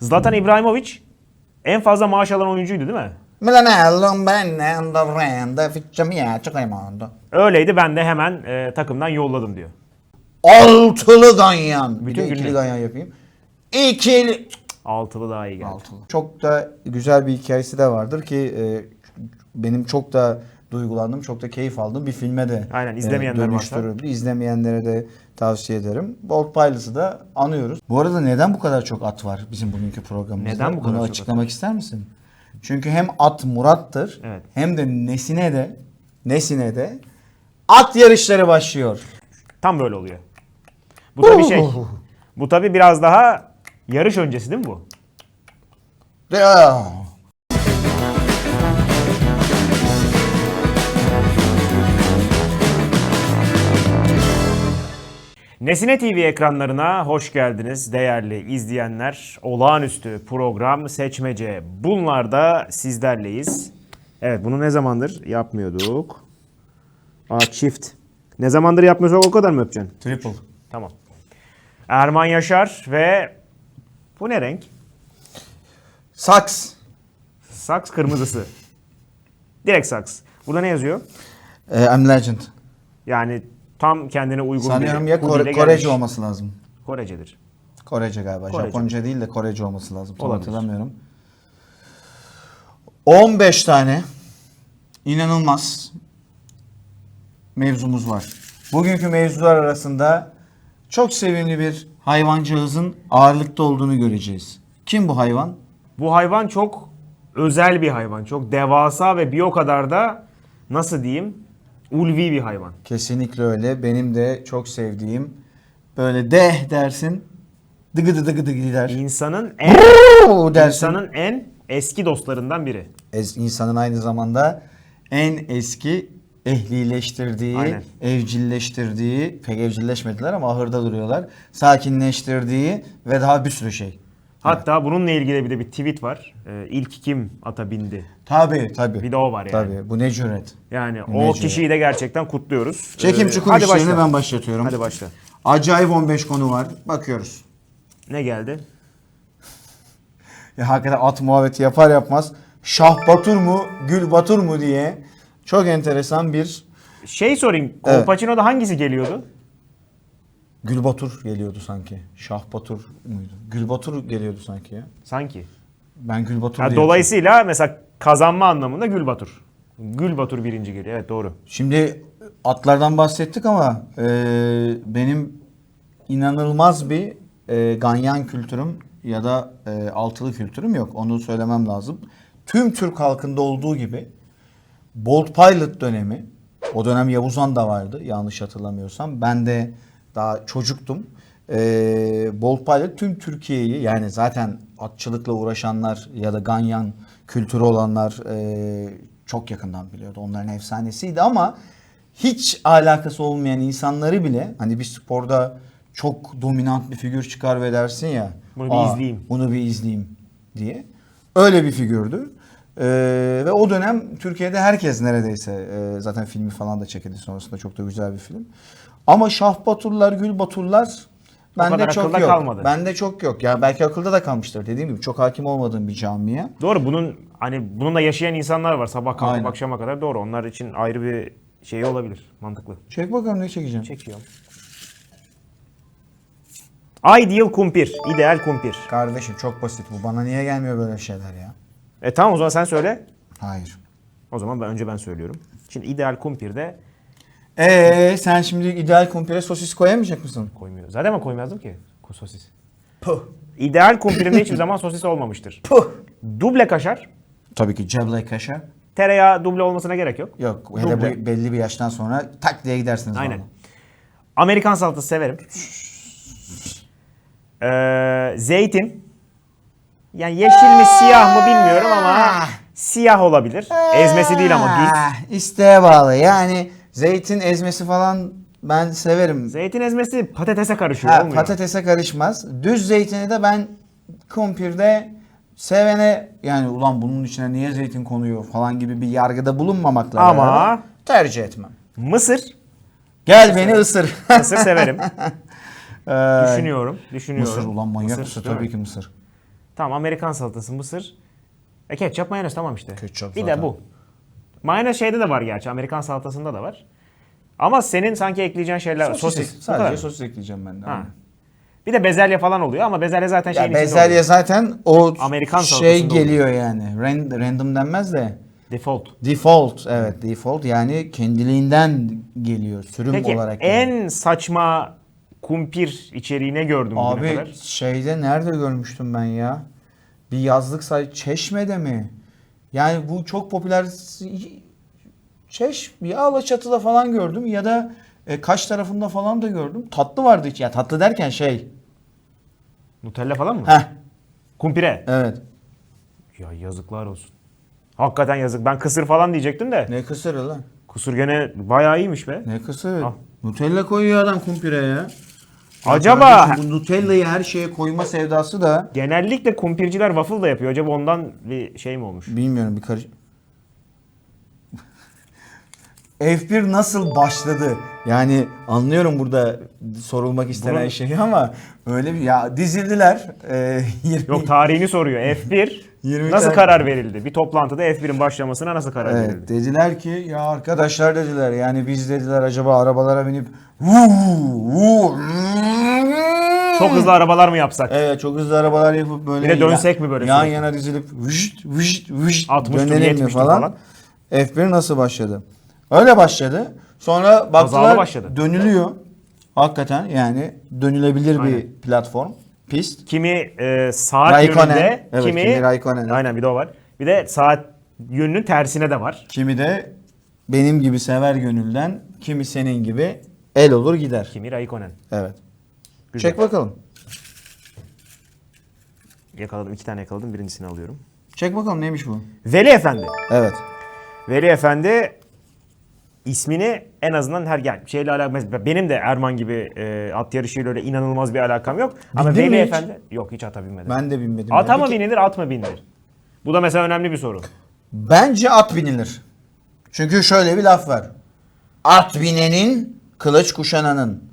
Zlatan İbrahimovic en fazla maaş alan oyuncuydu değil mi? Milanello bene andorrende ficciamiato Raimondo. Öyleydi ben de hemen e, takımdan yolladım diyor. Altılı ganyan. Bir Bütün de ikili günlük. ganyan yapayım. İkili. Altılı daha iyi geldi. Altılı. Çok da güzel bir hikayesi de vardır ki e, benim çok da duygulandım, çok da keyif aldım. Bir filme de Aynen, izlemeyenler varsa. dönüştürüldü. İzlemeyenlere de tavsiye ederim. Bolt Pilots'ı da anıyoruz. Bu arada neden bu kadar çok at var bizim bugünkü programımızda? Neden bu kadar Bunu çok açıklamak ister misin? Çünkü hem at Murat'tır Evet. hem de Nesine de Nesine de at yarışları başlıyor. Tam böyle oluyor. Bu tabii şey. Bu tabii biraz daha yarış öncesi değil mi bu? Nesine TV ekranlarına hoş geldiniz değerli izleyenler. Olağanüstü program seçmece. Bunlarda sizlerleyiz. Evet bunu ne zamandır yapmıyorduk? Aa çift. Ne zamandır yapmıyorsak o kadar mı öpeceksin? Triple. Tamam. Erman Yaşar ve bu ne renk? Saks. Saks kırmızısı. Direkt saks. Burada ne yazıyor? Ee, I'm Legend. Yani tam kendine uygun Sanıyorum bir ya Kore- Korece gelmiş. olması lazım. Korecedir. Korece galiba. Korece. Japonca değil de Korece olması lazım. Tam Olabilir. hatırlamıyorum. 15 tane inanılmaz mevzumuz var. Bugünkü mevzular arasında çok sevimli bir hayvancağızın ağırlıkta olduğunu göreceğiz. Kim bu hayvan? Bu hayvan çok özel bir hayvan. Çok devasa ve bir o kadar da nasıl diyeyim ulvi bir hayvan. Kesinlikle öyle. Benim de çok sevdiğim böyle deh dersin dıgıdı dıgıdı gider. İnsanın en Oo dersin. insanın en eski dostlarından biri. Ez- insanın aynı zamanda en eski ehlileştirdiği, Aynen. evcilleştirdiği, pek evcilleşmediler ama ahırda duruyorlar. Sakinleştirdiği ve daha bir sürü şey. Hatta bununla ilgili bir de bir tweet var. Ee, ilk kim ata bindi? Tabii tabii. Bir de o var yani. Tabii bu ne cüret. Yani o cüret. kişiyi de gerçekten kutluyoruz. Çekimci Ee, kuş hadi işlerini başla. ben başlatıyorum. Hadi başla. Acayip 15 konu var. Bakıyoruz. Ne geldi? Ya hakikaten at muhabbeti yapar yapmaz Şah Batur mu, Gül Batur mu diye çok enteresan bir Şey sorayım. Kolpaçino'da hangisi geliyordu? Gül Batur geliyordu sanki. Şah Batur muydu? Gül Batur geliyordu sanki ya. Sanki. Ben Gül Batur Ha, diye dolayısıyla mesela kazanma anlamında Gülbatur. Gülbatur birinci geliyor. Evet doğru. Şimdi atlardan bahsettik ama e, benim inanılmaz bir e, ganyan kültürüm ya da e, altılı kültürüm yok. Onu söylemem lazım. Tüm Türk halkında olduğu gibi Bolt Pilot dönemi, o dönem Yavuzan da vardı yanlış hatırlamıyorsam. Ben de daha çocuktum. E, Bolt Pilot tüm Türkiye'yi yani zaten atçılıkla uğraşanlar ya da ganyan kültürü olanlar e, çok yakından biliyordu. Onların efsanesiydi ama hiç alakası olmayan insanları bile hani bir sporda çok dominant bir figür çıkar ve dersin ya. Bunu bir "Aa, izleyeyim." Bunu bir izleyeyim diye. Öyle bir figürdü. Ee, ve o dönem Türkiye'de herkes neredeyse e, zaten filmi falan da çekildi sonrasında çok da güzel bir film. Ama Şah Baturlar, Gül Baturlar bende çok akılda yok. kalmadı. Bende çok yok. Ya belki akılda da kalmıştır dediğim gibi çok hakim olmadığım bir camiye. Doğru bunun hani bununla yaşayan insanlar var sabah kalkıp Aynen. akşama kadar doğru. Onlar için ayrı bir şey olabilir. Mantıklı. Çek bakalım ne çekeceğim. Çekiyorum. Ideal kumpir. ideal kumpir. Kardeşim çok basit bu. Bana niye gelmiyor böyle şeyler ya? E tamam o zaman sen söyle. Hayır. O zaman ben önce ben söylüyorum. Şimdi ideal kumpirde Ee sen şimdi ideal kumpire sosis koyamayacak mısın? koymuyor. Zaten ben koymazdım ki ku- sosis. Puh. İdeal kumpirimde hiçbir zaman sosis olmamıştır. Puh. Duble kaşar. Tabii ki ceble kaşar. Tereyağı duble olmasına gerek yok. Yok hele Duble. bu belli bir yaştan sonra tak diye gidersiniz. Aynen. vallahi. Amerikan salatası severim. Ee, zeytin. Yani yeşil mi siyah mı bilmiyorum ama siyah olabilir. Ezmesi değil ama düz. Ah, İsteğe bağlı. Yani zeytin ezmesi falan ben severim. Zeytin ezmesi patatese karışıyor Ha, olmuyor. patatese karışmaz. Düz zeytini de ben kumpirde sevene yani ulan bunun içine niye zeytin konuyor falan gibi bir yargıda bulunmamakla Ama- beraber tercih etmem. Mısır. Gel beni ısır. Mısır severim. Ee, düşünüyorum. Düşünüyorum. Mısır ulan manyak Mısır, mısır tabii ki mısır. Tamam Amerikan salatası, mısır. E ketçap, mayonez tamam işte. Ketçap bir zaten. de bu. Mayonez şeyde de var gerçi. Amerikan salatasında da var. Ama senin sanki ekleyeceğin şeyler sosis. Kadar Sadece sosis ekleyeceğim ben de. Ha. Bir de bezelye falan oluyor ama bezelye zaten şeyin Ya içinde bezelye oluyor. zaten o Amerikan şey geliyor yani. Ran- random denmez de. Default. Default evet default yani kendiliğinden geliyor sürüm Peki olarak. geliyor. en saçma kumpir içeriğine gördüm bugüne Abi kadar. şeyde nerede görmüştüm ben ya? Bir yazlık say Çeşme'de mi? Yani bu çok popüler Çeş ya Alaçatı'da falan gördüm ya da e, Kaş tarafında falan da gördüm. Tatlı vardı hiç. Ya tatlı derken şey. Nutella falan mı? Heh Kumpire. evet. Ya yazıklar olsun. Hakikaten yazık. Ben kısır falan diyecektim de. Ne kısırı lan? Kısır gene bayağı iyiymiş be. Ne kısırı? Al. Nutella koyuyor adam kumpire ya. Acaba- kardeşim, bu Nutella'yı her şeye koyma sevdası da Genellikle kumpirciler waffle da yapıyor. Acaba ondan bir şey mi olmuş? Bilmiyorum bir karış... F1 nasıl başladı? Yani anlıyorum burada sorulmak istenen Bunu- şey ama öyle bir ya dizildiler. Ee, 20 Yok tarihini soruyor. F1 20 nasıl tane- karar verildi? Bir toplantıda F1'in başlamasına nasıl karar Evet, verildi? dediler ki ya arkadaşlar dediler yani biz dediler acaba arabalara binip Çok hızlı arabalar mı yapsak? Evet çok hızlı arabalar yapıp böyle Bir de dönsek mi böyle yan sürekli? yana dizilip vışt vışt vışt 60'tır, dönelim mi 70'tir falan. falan. F1 nasıl başladı? Öyle başladı. Sonra baktılar başladı. dönülüyor. Hakikaten yani dönülebilir Aynen. bir platform. Pist. Kimi e, saat Raikkonen. yönünde, Evet, kimi... kimi Raikkonen. Aynen bir de o var. Bir de saat yönünün tersine de var. Kimi de benim gibi sever gönülden, kimi senin gibi el olur gider. Kimi Raikkonen. Evet. Güzel. Çek bakalım. Yakaladım. iki tane yakaladım. Birincisini alıyorum. Çek bakalım neymiş bu? Veli Efendi. Evet. Veli Efendi ismini en azından her yani şeyle alakalı benim de Erman gibi e, at yarışıyla öyle inanılmaz bir alakam yok. Ama Bindin Veli hiç? Efendi yok hiç ata binmedim. Ben de bilmedim. Ata yani. mı binilir at mı binilir? Bu da mesela önemli bir soru. Bence at binilir. Çünkü şöyle bir laf var. At binenin, kılıç kuşananın.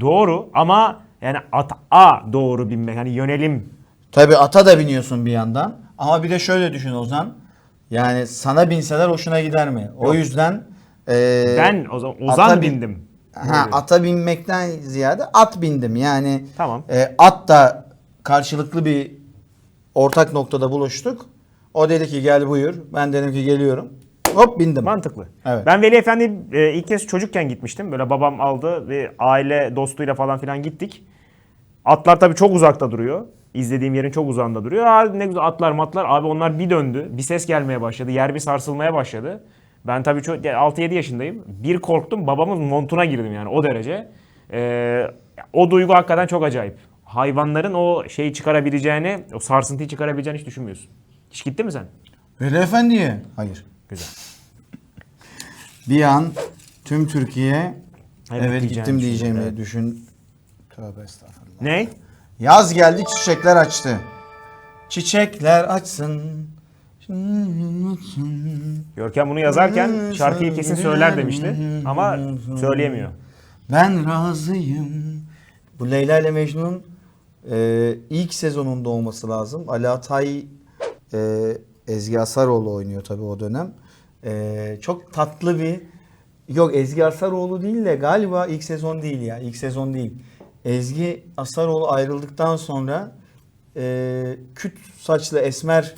Doğru ama yani at a doğru binmek hani yönelim Tabi ata da biniyorsun bir yandan. Ama bir de şöyle düşün Ozan. Yani sana binseler hoşuna gider mi? O yüzden e, ben o zaman ata Ozan bin- bindim. Ha, ata binmekten ziyade at bindim. Yani Tamam. e, at da karşılıklı bir ortak noktada buluştuk. O dedi ki gel buyur. Ben dedim ki geliyorum. Hop bindim. Mantıklı. Evet. Ben Veli Efendi e, ilk kez çocukken gitmiştim. Böyle babam aldı ve aile dostuyla falan filan gittik. Atlar tabii çok uzakta duruyor. İzlediğim yerin çok uzağında duruyor. Aa, ne güzel atlar matlar. Abi onlar bir döndü. Bir ses gelmeye başladı. Yer bir sarsılmaya başladı. Ben tabii çok 6-7 yaşındayım. Bir korktum. Babamın montuna girdim yani o derece. Ee, o duygu hakikaten çok acayip. Hayvanların o şeyi çıkarabileceğini, o sarsıntıyı çıkarabileceğini hiç düşünmüyorsun. Hiç gitti mi sen? Veli Efendi'ye. Hayır. Güzel. Bir an tüm Türkiye Evet evet, gittim diyeceğimi evet. düşün. Tövbe estağfurullah. Ne? Yaz geldi çiçekler açtı. Çiçekler açsın. Görkem bunu yazarken şarkıyı kesin söyler demişti ama söyleyemiyor. Ben razıyım. Bu Leyla ile Mecnun e, ilk sezonunda olması lazım. Ali Atay e, Ezgi Asaroğlu oynuyor tabii o dönem. E, çok tatlı bir yok Ezgi Asaroğlu değil de galiba ilk sezon değil ya. ilk sezon değil. Ezgi Asaroğlu ayrıldıktan sonra e, küt saçlı esmer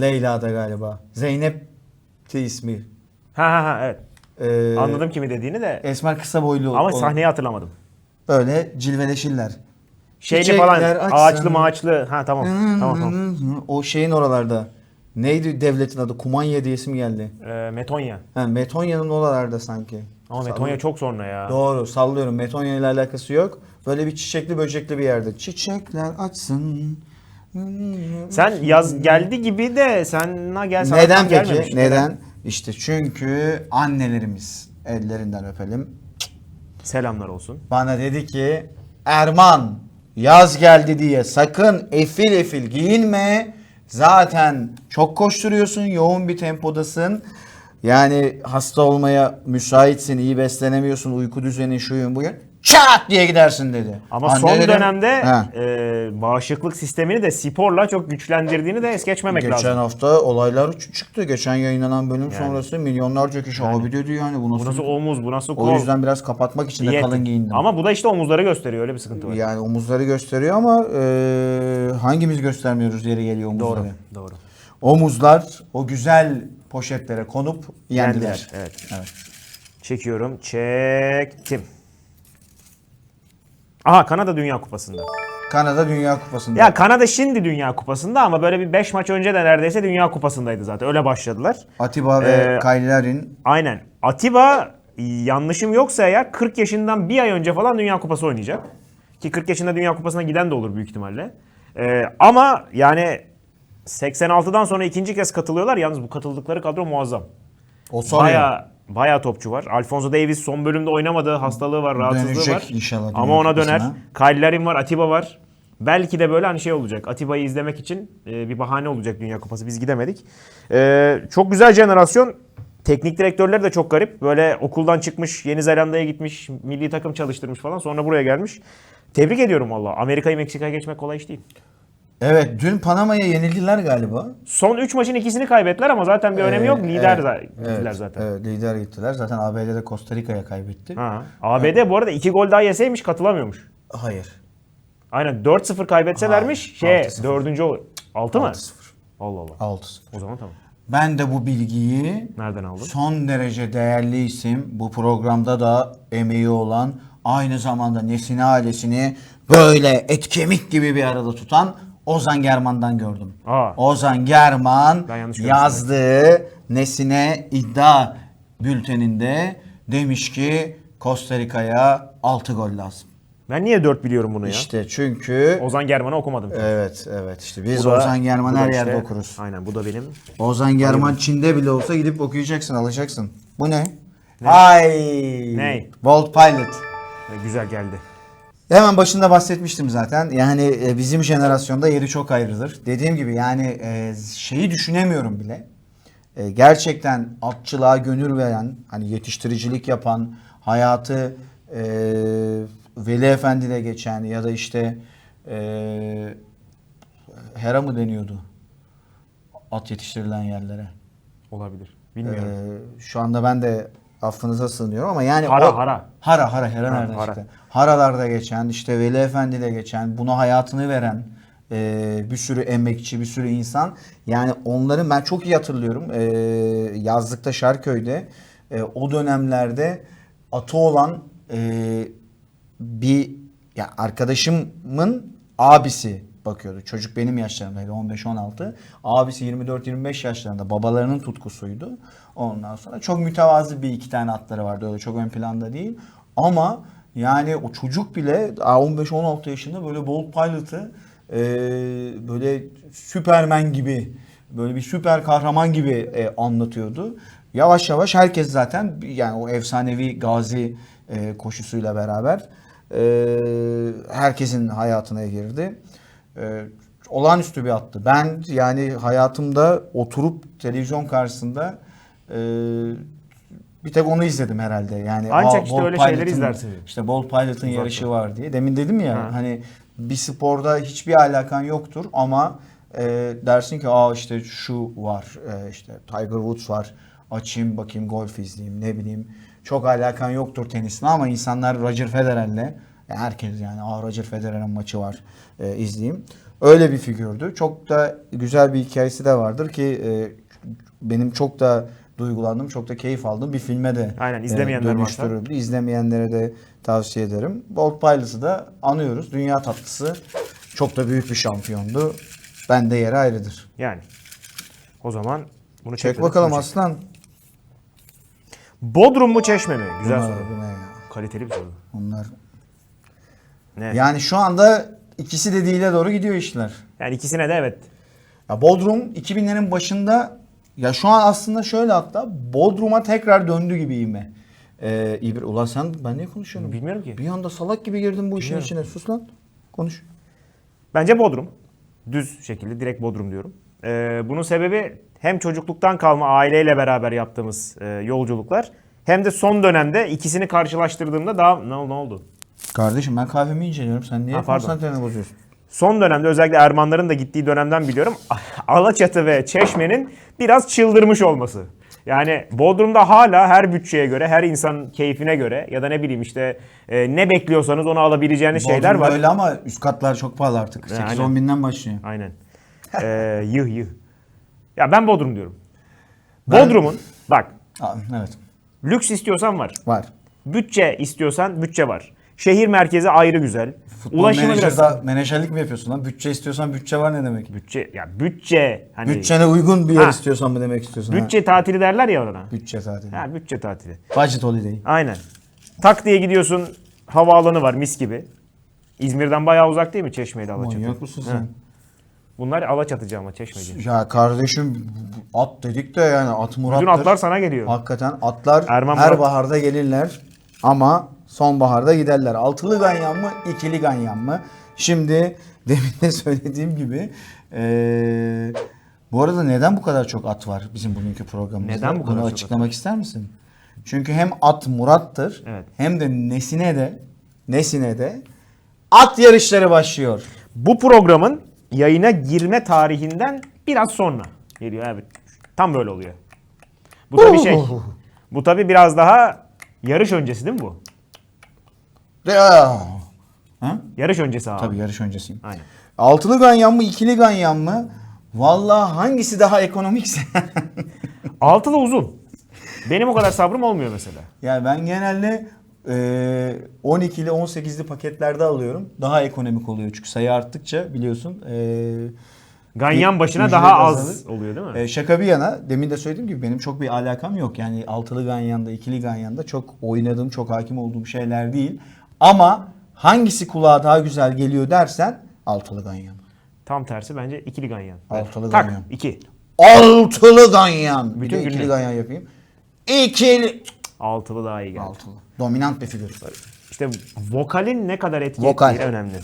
Leyla'da galiba. Zeynep'ti ismi. Ha ha ha evet. E, Anladım kimi dediğini de Esmer kısa boylu. ama o- sahneyi hatırlamadım. Böyle cilveleşirler. Şeyli Çiçekler falan açsın. ağaçlı maaçlı ha tamam tamam tamam. O şeyin oralarda. Neydi devletin adı? Kumanya diye isim geldi. Ee, Metonya. Ha, Metonya'nın oralarda sanki. Ama Metonya çok sonra ya. Doğru sallıyorum. Metonya ile alakası yok. Böyle bir çiçekli böcekli bir yerde. Çiçekler açsın. Sen yaz geldi gibi de sana gel sana Neden tam peki? Neden? İşte çünkü annelerimiz ellerinden öpelim. Selamlar olsun. Bana dedi ki Erman yaz geldi diye sakın efil efil giyinme. Zaten çok koşturuyorsun, yoğun bir tempodasın. Yani hasta olmaya müsaitsin, iyi beslenemiyorsun, uyku düzenin şuyun bugün. Çat diye gidersin dedi. Ama Anne son dedim, dönemde "He." e, bağışıklık sistemini de sporla çok güçlendirdiğini de es geçmemek Geçen lazım. hafta olaylar ç- çıktı. Geçen yayınlanan bölüm sonrası milyonlarca kişi abi dedi yani bu nasıl? Bu nasıl omuz, bu nasıl kol? o yüzden biraz kapatmak için de diyet. kalın giyindim. Ama bu da işte omuzları gösteriyor öyle bir sıkıntı var. Yani omuzları gösteriyor ama e, hangimiz göstermiyoruz yeri geliyor omuzları. Doğru, doğru. Omuzlar o güzel poşetlere konup yendiler. Yendiler, evet. evet. Çekiyorum, çektim. Aha Kanada Dünya Kupası'nda. Kanada Dünya Kupası'nda. Ya Kanada şimdi Dünya Kupası'nda ama böyle bir 5 maç önce de neredeyse Dünya Kupası'ndaydı zaten. Öyle başladılar. Atiba ve Ee, Kaylerin Aynen. Atiba yanlışım yoksa eğer 40 yaşından bir ay önce falan Dünya Kupası oynayacak. Ki 40 yaşında Dünya Kupası'na giden de olur büyük ihtimalle. Ee, ama yani 86'dan sonra ikinci kez katılıyorlar. Yalnız bu katıldıkları kadro muazzam. o Baya baya topçu var. Alfonso Davis son bölümde oynamadı. Hastalığı var, rahatsızlığı Dönecek var. inşallah Ama ona döner. Kupası'na. Kyle Larin var, Atiba var. Belki de böyle hani şey olacak. Atiba'yı izlemek için e, bir bahane olacak Dünya Kupası. Biz gidemedik. E, çok güzel jenerasyon. Teknik direktörleri de çok garip. Böyle okuldan çıkmış, Yeni Zelanda'ya gitmiş, milli takım çalıştırmış falan. Sonra buraya gelmiş. Tebrik ediyorum valla. Amerika'yı Meksika'ya geçmek kolay iş değil. Evet dün Panama'ya yenildiler galiba. Son 3 maçın ikisini kaybettiler ama zaten bir önemi yok. Lider evet, za- gittiler evet, zaten. Evet lider gittiler. Zaten ABD'de Costa Rica'ya kaybetti. Ha. ABD bu arada 2 gol daha yeseymiş katılamıyormuş. Hayır. Aynen 4-0 kaybetselermiş şey 6-0. 4. o 6 mı? 6-0. Allah Allah. 6-0. O zaman tamam. Ben de bu bilgiyi Nereden aldın? son derece değerli isim bu programda da emeği olan aynı zamanda Nesine ailesini böyle et kemik gibi bir arada tutan Ozan German'dan gördüm. Aa. Ozan German yazdığı Nesine iddia bülteninde demiş ki Costa Rica'ya 6 gol lazım. Ben niye 4 biliyorum bunu ya? İşte çünkü Ozan German'ı okumadım. evet evet işte biz Bu da- Ozan German bu da her işte- yerde okuruz. Aynen bu da benim. Ozan German Çin'de bile olsa gidip okuyacaksın, alacaksın. Bu ne? Ay. Ne? Bolt Pilot. Güzel geldi. Hemen başında bahsetmiştim zaten. Yani e, bizim jenerasyonda yeri çok ayrıdır. Dediğim gibi yani e, şeyi düşünemiyorum bile. E, Gerçekten atçılığa gönül veren, hani yetiştiricilik yapan, hayatı Veli Efendi'de geçen ya da işte Hera mı deniyordu? At yetiştirilen yerlere. Olabilir. Bilmiyorum. Ee, şu anda ben de affınıza sığınıyorum ama yani Hara, o- hara. Hara hara hara nereden hara. çıktı? Haralarda geçen işte Veli Efendi'de geçen buna hayatını veren e, bir sürü emekçi bir sürü insan yani onların ben çok iyi hatırlıyorum e, yazlıkta Şarköy'de e, o dönemlerde atı olan e, bir ya arkadaşımın abisi bakıyordu. Çocuk benim yaşlarımdaydı 15-16. Abisi 24-25 yaşlarında babalarının tutkusuydu. Ondan sonra çok mütevazı bir iki tane atları vardı öyle çok ön planda değil. Ama yani o çocuk bile daha 15-16 yaşında böyle Bolt Pilot'ı e, böyle Süpermen gibi böyle bir süper kahraman gibi e, anlatıyordu. Yavaş yavaş herkes zaten yani o efsanevi gazi e, koşusuyla beraber e, herkesin hayatına girdi. E, olağanüstü bir attı. Ben yani hayatımda oturup televizyon karşısında e, bir tek onu izledim herhalde. Yani Ancak işte öyle şeyleri izlersin. İşte Bolt Pilot'ın yarışı var diye. Demin dedim ya Ha. hani bir sporda hiçbir alakan yoktur ama e, dersin ki aa işte şu var e, işte Tiger Woods var açayım bakayım golf izleyeyim ne bileyim çok alakan yoktur tenisle ama insanlar Roger Federer'le herkes yani aa Roger Federer'in maçı var e, izleyeyim. Öyle bir figürdü. Çok da güzel bir hikayesi de vardır ki e, benim çok da duygulandım, çok da keyif aldım. Bir filme de Aynen, e, izlemeyenler varsa. dönüştürüldü. İzlemeyenlere de tavsiye ederim. Bolt Pilot'ı da anıyoruz. Dünya tatlısı çok da büyük bir şampiyondu. Ben de yeri ayrıdır. Yani. O zaman bunu Çek çekmedik, bakalım bunu çek. aslan. Bodrum mu Çeşme mi? Güzel Bunlar, soru. Kaliteli bir soru. Onlar. Ne? Yani, Yani şu anda ikisi dediğiyle doğru gidiyor işler. ikisine de evet. Ya Bodrum 2000'lerin başında ya şu an aslında şöyle hatta Bodrum'a tekrar döndü gibiyim ben. Ee, İbr ulan sen ben niye konuşuyorum? Bilmiyorum ki. Bir anda salak gibi girdim bu işin Bilmiyorum. içine. Sus lan. Konuş. Bence Bodrum. Düz şekilde direkt Bodrum diyorum. Ee, bunun sebebi hem çocukluktan kalma aileyle beraber yaptığımız e, yolculuklar hem de son dönemde ikisini karşılaştırdığımda daha ne, ne oldu? Kardeşim ben kahvemi inceliyorum. Sen niye Ha, pardon. konsantreni bozuyorsun? Son dönemde özellikle Ermanların da gittiği dönemden biliyorum. Alaçatı ve Çeşme'nin biraz çıldırmış olması. Yani Bodrum'da hala her bütçeye göre, her insanın keyfine göre ya da ne bileyim işte e, ne bekliyorsanız onu alabileceğiniz şeyler var. Öyle ama üst katlar çok pahalı artık. aynen. 8-10 binden başlıyor. Aynen. Ee, yıh yıh. Ya ben Bodrum diyorum. Ben- Bodrum'un bak Aa, evet. lüks istiyorsan var. Var. Bütçe istiyorsan bütçe var. Şehir merkezi ayrı güzel. Futbol Ulaşımı biraz menajerlik mi yapıyorsun lan? Bütçe istiyorsan bütçe var ne demek? bütçe ya bütçe hani Bütçene uygun bir yer Ha. istiyorsan mı demek istiyorsun? ha? bütçe tatili derler ya ona. Bütçe tatili. Ha bütçe tatili. Budget holiday. Aynen. Tak diye gidiyorsun havaalanı var mis gibi. İzmir'den bayağı uzak değil mi Çeşme'yle Alaçatı? Manyak mısın Ha. sen? Bunlar Alaçatıcı ama Çeşmeci. Ya kardeşim at dedik de yani at murattır. Bütün atlar sana geliyor. Hakikaten atlar Erman her Murat- baharda gelirler ama sonbaharda giderler. Altılı ganyan mı, ikili ganyan mı? Şimdi demin de söylediğim gibi eee, bu arada neden bu kadar çok at var bizim bugünkü programımızda? Neden bu kadar Bunu çok açıklamak ister misin? Çünkü hem at Murat'tır Evet. hem de Nesine de Nesine de at yarışları başlıyor. Bu programın yayına girme tarihinden biraz sonra geliyor. Evet. Tam böyle oluyor. Bu tabii şey. Bu tabii biraz daha yarış öncesi değil mi bu? Ha? Yarış öncesi abi. Tabii yarış öncesiyim. Aynen. Altılı ganyan mı, ikili ganyan mı? Vallahi hangisi daha ekonomikse. Altılı uzun. Benim o kadar sabrım olmuyor mesela. yani ben genelde e, 12'li 18'li paketlerde alıyorum. Daha ekonomik oluyor çünkü sayı arttıkça biliyorsun. E, Ganyan başına daha az azalır. oluyor değil mi? E, şaka bir yana demin de söylediğim gibi benim çok bir alakam yok. Yani altılı ganyanda, ikili ganyanda çok oynadığım, çok hakim olduğum şeyler değil. Ama hangisi kulağa daha güzel geliyor dersen altılı ganyan. Tam tersi bence ikili ganyan. Altılı tak, ganyan. iki. Altılı ganyan. Bir Bütün de ikili günlük. ganyan yapayım. İkili. Altılı daha iyi geldi. Altılı. Dominant bir figür. İşte vokalin ne kadar etki Vokal. ettiği önemli.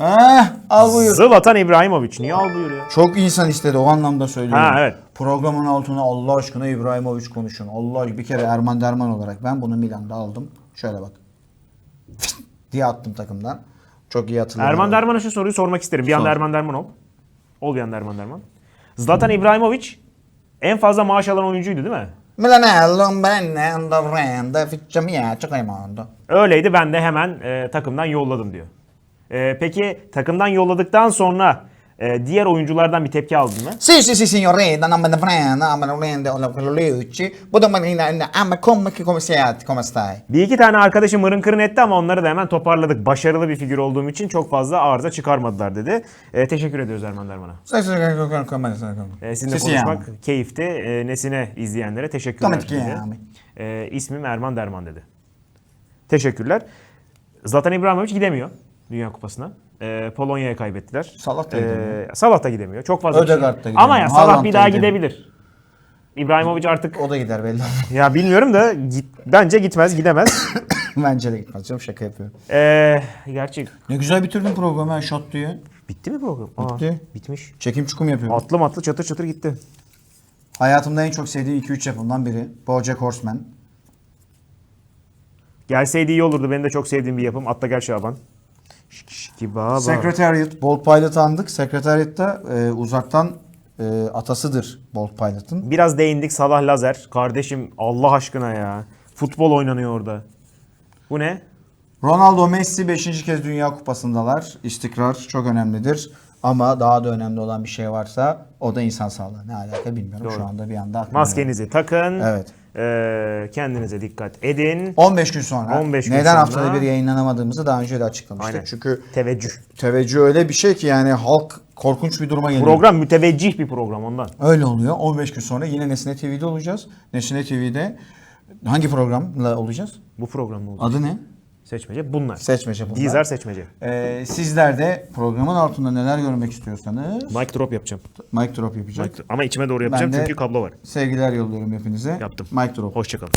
Eh, al buyur. Zlatan İbrahimovic niye al buyur ya? Çok insan istedi o anlamda söylüyorum. Ha, evet. Programın altına Allah aşkına İbrahimovic konuşun. Allah bir kere Erman Derman olarak ben bunu Milan'da aldım. Şöyle bak. diye attım takımdan. Çok iyi hatırlıyorum. Erman Derman'a şu soruyu sormak isterim. Bir anda Sor. Erman Derman ol. Ol bir anda Erman Derman. Zlatan İbrahimovic en fazla maaş alan oyuncuydu değil mi? Öyleydi ben de hemen e, takımdan yolladım diyor. E, peki takımdan yolladıktan sonra e, diğer oyunculardan bir tepki aldın mı? Sì, sì, sì, signorina, non me ne frega, non prende la quello Lucci. Bu da bana ama come come siete, come stai? Bir iki tane arkadaşı mırın kırın etti ama onları da hemen toparladık. Başarılı bir figür olduğum için çok fazla arıza çıkarmadılar dedi. E, teşekkür ediyoruz Erman Derman'a. Sì, sì, come stai? E, sizinle Sì, sì, konuşmak keyifti. E, Nesine izleyenlere teşekkürler. Come ti dedi. chiami? E, ismim Erman Derman dedi. Teşekkürler. Zlatan İbrahimovic gidemiyor Dünya Kupası'na. E, Polonya'ya kaybettiler. Salah da gidemiyor. Salah da gidemiyor. Çok fazla şey- Ödegaard da gidemiyor. Ama ya Salah Haaland bir da daha gidemiyor. gidebilir. İbrahimovic artık O da gider belli. ya bilmiyorum da git, bence gitmez gidemez. Bence de gitmez canım şaka yapıyorum. e, gerçi Ne güzel bitirdin programı ha shot diye. bitti mi program? Aa, Bitti. bitmiş. Çekim çukum yapıyorum. Atlı matlı çatır çatır gitti. Hayatımda en çok sevdiğim 2-3 yapımdan biri. Bojack Horseman. Gelseydi iyi olurdu. Benim de çok sevdiğim bir yapım. Atla gel Şaban. Şiki baba. Secretariat. Bolt Pilot'ı andık. Secretariat'ta e, uzaktan e, atasıdır Bolt Pilot'ın. Biraz değindik Salah Lazer. Kardeşim Allah aşkına ya. Futbol oynanıyor orada. Bu ne? Ronaldo Messi 5. kez Dünya Kupası'ndalar. İstikrar çok önemlidir. Ama daha da önemli olan bir şey varsa o da insan sağlığı. Ne alaka bilmiyorum. Doğru. Şu anda bir anda. Maskenizi takın. Evet. Ee, kendinize dikkat edin. 15 gün sonra 15 gün neden sonra- haftada bir yayınlanamadığımızı daha önce de açıklamıştık. Aynen. Çünkü Teveccüh. teveccüh öyle bir şey ki yani halk korkunç bir duruma geliyor. Program müteveccih bir program ondan. Öyle oluyor. 15 gün sonra yine Nesne TV'de olacağız. Nesne TV'de hangi programla olacağız? Bu program oldu. Adı ne? Seçmece bunlar. Seçmece bunlar. Dizer seçmece. Ee, sizler de programın altında neler görmek istiyorsanız Mic drop yapacağım. mic drop yapacak. Mic- Ama içime doğru yapacağım Ben çünkü kablo var. Sevgiler yolluyorum hepinize. Yaptım. Mic drop. Hoşçakalın.